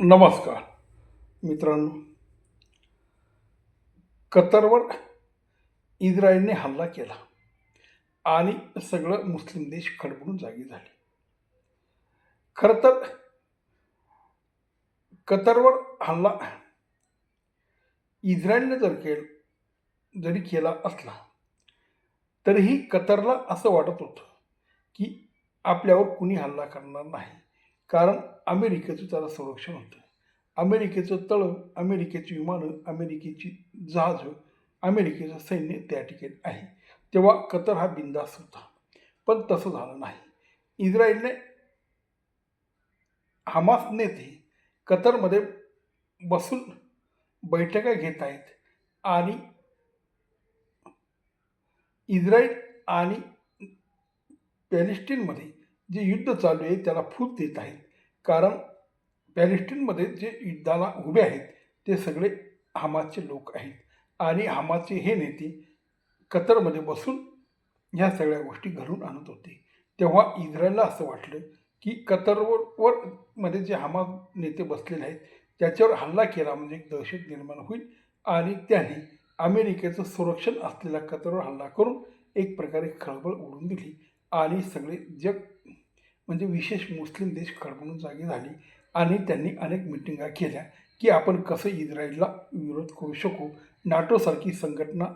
नमस्कार. मित्रांनो कतरवर इस्रायलने हल्ला केला आणि सगळं मुस्लिम देश खडबडून जागी झाले. खरं तर कतरवर हल्ला इस्रायलने जर केल जरी केला असला तरीही कतरला असं वाटत होतं की आपल्यावर कुणी हल्ला करणार नाही. कारण अमेरिकेचं त्याला संरक्षण होतं. अमेरिकेचं तळं अमेरिकेची विमानं अमेरिकेची जहाजं अमेरिकेचं सैन्य त्या ठिकाणी आहे. तेव्हा कतर हा बिंदास होता. पण तसं झालं नाही. इस्रायलने हमास नेते कतरमध्ये बसून बैठका घेत आहेत आणि इस्रायल आणि पॅलेस्टीनमध्ये जे युद्ध चालू आहे त्याला फूट देत आहेत कारण पॅलेस्टीनमध्ये जे युद्धाला उभे आहेत ते सगळे हमासचे लोक आहेत. आणि हमासचे हे नेते कतरमध्ये बसून ह्या सगळ्या गोष्टी घडून आणत होते. तेव्हा इस्रायलला असं वाटलं की कतरवर वर मध्ये जे हमास नेते बसलेले आहेत त्याच्यावर हल्ला केला म्हणजे एक दहशत निर्माण होईल आणि त्याने अमेरिकेचं संरक्षण असलेल्या कतरवर हल्ला करून एक प्रकारे खळबळ उडून दिली आणि सगळे जग म्हणजे विशेष मुस्लिम देश खडबडून जागी झाली आणि त्यांनी अनेक मिटिंगा केल्या की आपण कसं इस्रायलला विरोध करू शकू? नाटोसारखी संघटना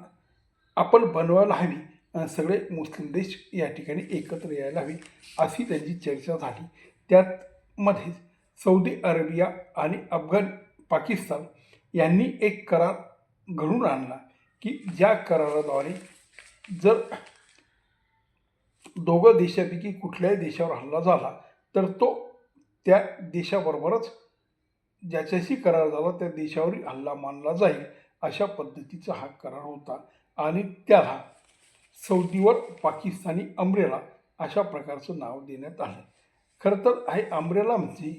आपण बनवायला हवी सगळे मुस्लिम देश या ठिकाणी एकत्र यायला हवी अशी त्यांची चर्चा झाली. त्यातमध्ये सौदी अरेबिया आणि अफगाण पाकिस्तान यांनी एक करार घडून आणला की ज्या कराराद्वारे जर दोघं देशापैकी कुठल्याही देशावर हल्ला झाला तर तो त्या देशाबरोबरच ज्याच्याशी करार झाला त्या देशावरील हल्ला मानला जाईल अशा पद्धतीचा हा करार होता. आणि त्याला सौदीवर पाकिस्तानी अमरेला अशा प्रकारचं नाव देण्यात आलं. खरं तर हे अमरेला म्हणजे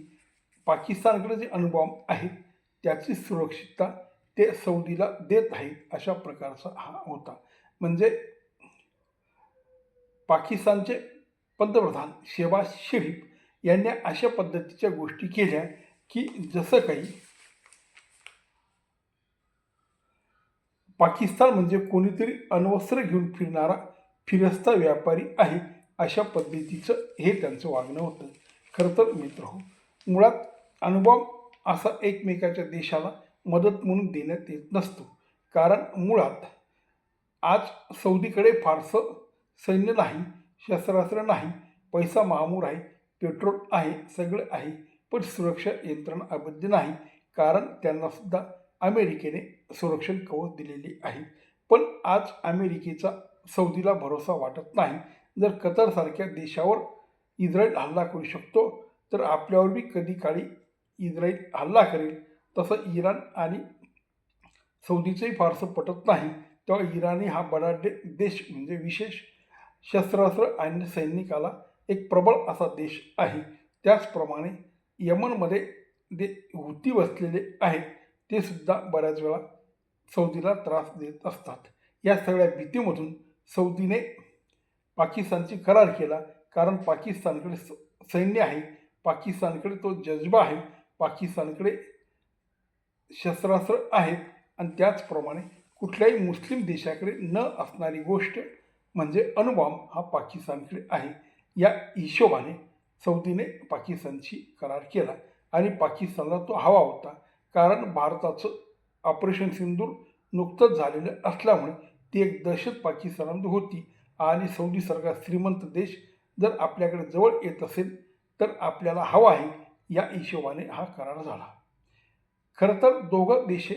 पाकिस्तानकडे जे अणुबॉम्ब आहेत त्याची सुरक्षितता ते सौदीला देत आहेत अशा प्रकारचा हा होता. म्हणजे पाकिस्तानचे पंतप्रधान शेबाज शरीफ यांनी अशा पद्धतीच्या गोष्टी केल्या की जसं काही पाकिस्तान म्हणजे कोणीतरी अण्वस्त्र घेऊन फिरणारा फिरस्ता व्यापारी आहे अशा पद्धतीचं हे त्यांचं वागणं होतं. खरं तर मित्र हो मुळात अनुभव असा एकमेकाच्या देशाला मदत म्हणून देण्यात येत नसतो. कारण मुळात आज सौदीकडे फारसं सैन्य नाही शस्त्रास्त्र नाही पैसा मामूर आहे पेट्रोल आहे सगळं आहे पण सुरक्षा यंत्रणा अबद्ध नाही कारण त्यांनासुद्धा अमेरिकेने संरक्षण कवच दिलेले आहे. पण आज अमेरिकेचा सौदीला भरोसा वाटत नाही. जर कतरसारख्या देशावर इस्रायल हल्ला करू शकतो तर आपल्यावर बी कधी काळी इस्रायल हल्ला करेल. तसं इराण आणि सौदीचंही फारसं पटत नाही. तेव्हा इराणी हा बडाडे देश म्हणजे विशेष शस्त्रास्त्र आणि सैनिकाला एक प्रबळ असा देश आहे. त्याचप्रमाणे यमनमध्ये जे हुती बसलेले आहेत ते सुद्धा बऱ्याच वेळा सौदीला त्रास देत असतात. या सगळ्या भीतीमधून सौदीने पाकिस्तानची करार केला कारण पाकिस्तानकडे स सैन्य आहे. पाकिस्तानकडे तो जज्बा आहे. पाकिस्तानकडे शस्त्रास्त्र आहेत. आणि त्याचप्रमाणे कुठल्याही मुस्लिम देशाकडे न असणारी गोष्ट म्हणजे अणुबॉम्ब हा पाकिस्तानकडे आहे. या हिशोबाने सौदीने पाकिस्तानशी करार केला आणि पाकिस्तानला तो हवा होता. कारण भारताचं ऑपरेशन सिंदूर नुकतंच झालेलं असल्यामुळे ती एक दहशत पाकिस्तानामध्ये होती. आणि सौदी सरकार श्रीमंत देश जर आपल्याकडे जवळ येत असेल तर आपल्याला हवा आहे या हिशोबाने हा करार झाला. खरं तर दोघं देशे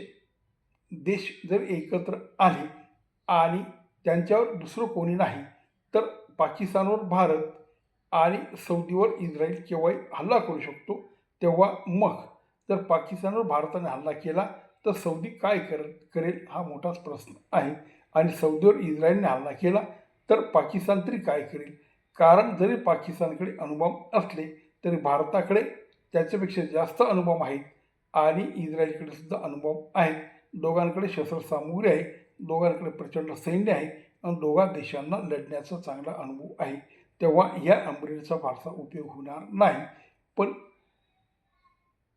देश जर एकत्र आले आणि त्यांच्यावर दुसरं कोणी नाही. तर पाकिस्तानवर भारत आणि सौदीवर इस्रायल केव्हाही हल्ला करू शकतो तेव्हा मग जर पाकिस्तानवर भारताने हल्ला केला तर सौदी काय कर करेल हा मोठाच प्रश्न आहे. आणि सौदीवर इस्रायलने हल्ला केला तर पाकिस्तान तरी काय करेल? कारण जरी पाकिस्तानकडे अनुभव असले तरी भारताकडे त्याच्यापेक्षा जास्त अनुभव आहेत आणि इस्रायलकडे सुद्धा अनुभव आहेत. दोघांकडे शस्त्रसामुग्री आहे. दोघांकडे प्रचंड सैन्य आहे आणि दोघा देशांना लढण्याचा चांगला अनुभव आहे. तेव्हा या अमरेलचा फारसा उपयोग होणार नाही. पण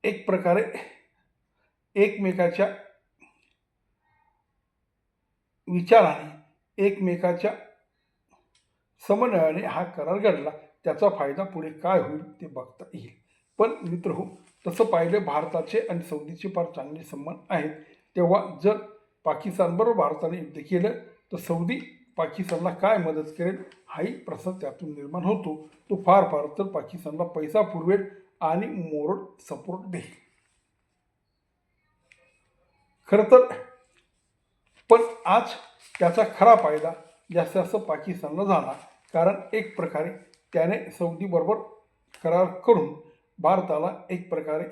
एक प्रकारे एकमेकाच्या विचाराने एकमेकाच्या समन्वयाने हा करार घडला त्याचा फायदा पुढे काय होईल ते बघता येईल. पण मित्र हो तसं पाहिलं भारताचे आणि सौदीचे फार चांगले संबंध आहेत. तेव्हा जर पाकिस्तानबरोबर भारताने युद्ध केलं तर सौदी पाकिस्तानला काय मदत करेल हाही प्रश्न त्यातून निर्माण होतो. तो फार फार तर पाकिस्तानला पैसा पुरवेल आणि मोरड सपोर्ट देईल. खरं तर पण आज त्याचा खरा फायदा जास्त जास्त पाकिस्तानला झाला. कारण एक प्रकारे त्याने सौदीबरोबर करार करून भारताला एक प्रकारे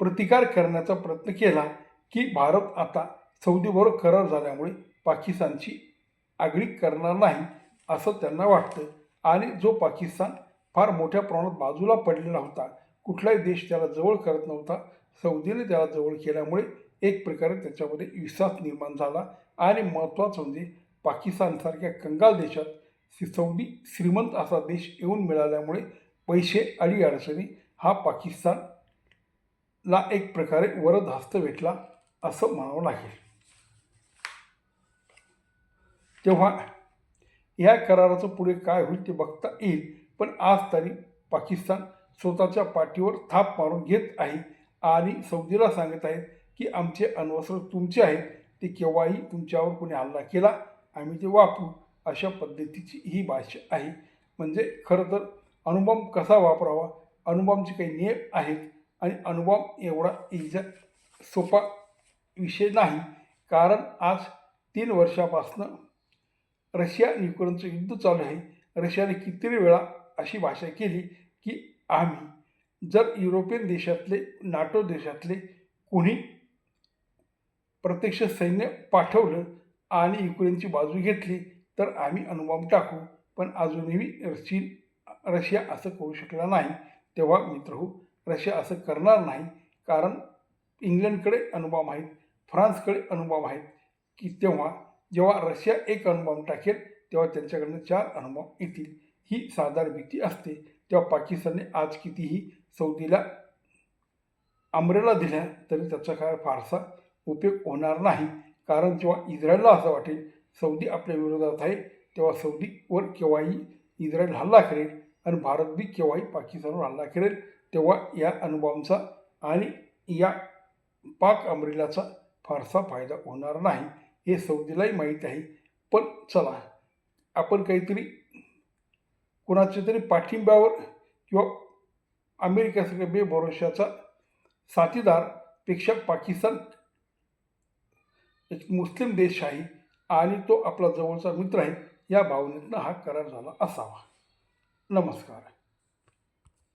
प्रतिकार करण्याचा प्रयत्न केला की भारत आता सौदीबरोबर करार झाल्यामुळे पाकिस्तानची आगळी करणार नाही असं त्यांना वाटतं. आणि जो पाकिस्तान फार मोठ्या प्रमाणात बाजूला पडलेला होता कुठलाही देश त्याला जवळ करत नव्हता. सौदीने त्याला जवळ केल्यामुळे एक प्रकारे त्याच्यामध्ये विश्वास निर्माण झाला. आणि महत्त्वाचं म्हणजे पाकिस्तानसारख्या कंगाल देशात सौदी श्रीमंत असा देश येऊन मिळाल्यामुळे पैसे अडीअडचणी हा पाकिस्तान ला एक प्रकारे वरद हस्त भेटला असं म्हणावं लागेल. तेव्हा या कराराचं पुढे काय होईल ते बघता येईल पण आज तरी पाकिस्तान स्वतःच्या पाठीवर थाप मारून घेत आहे आणि सौदीला सांगत आहेत की आमचे अण्वस्त्र तुमचे आहेत ते केव्हाही तुमच्यावर कोणी हल्ला केला आम्ही ते वापरू अशा पद्धतीची ही भाषा आहे. म्हणजे खरं तर अणुबॉम्ब कसा वापरावा? अणुबॉम्बचे काही नियम आहेत. आणि अणुबॉम्ब एवढा इजा सोपा विषय नाही. कारण आज तीन वर्षापासनं रशिया युक्रेनचं युद्ध चालू आहे. रशियाने कितीतरी वेळा अशी भाषा केली की आम्ही जर युरोपियन देशातले नाटो देशातले कोणी प्रत्यक्ष सैन्य पाठवलं आणि युक्रेनची बाजू घेतली तर आम्ही अणुबॉम्ब टाकू. पण अजूनही चीन रशिया असं करू शकला नाही तेव्हा मित्र हो रशिया असं करणार नाही. कारण इंग्लंडकडे अनुभव आहेत फ्रान्सकडे अनुभव आहेत की तेव्हा जेव्हा रशिया एक अनुभव टाकेल तेव्हा त्यांच्याकडनं चार अनुभव येतील. ही साधारण भीती असते. तेव्हा पाकिस्तानने आज कितीही सौदीला अमरेला दिल्या तरी त्याचा काय फारसा उपयोग होणार नाही. कारण जेव्हा इस्रायलला असं वाटेल सौदी आपल्या विरोधात आहे तेव्हा सौदीवर केव्हाही इस्रायल हल्ला करेल आणि भारत बी केव्हाही पाकिस्तानवर हल्ला करेल तेव्हा या अनुभवांचा आणि या पाक अमरेलाचा फारसा फायदा होणार नाही हे सौदीलाही माहीत आहे. पण चला आपण काहीतरी कुणाच्या तरी पाठिंब्यावर किंवा अमेरिकेसारख्या बेभरोशाचा साथीदारपेक्षा पाकिस्तान एक मुस्लिम देश आहे आणि तो आपला जवळचा मित्र आहे या भावनेतनं हा करार झाला असावा. नमस्कार.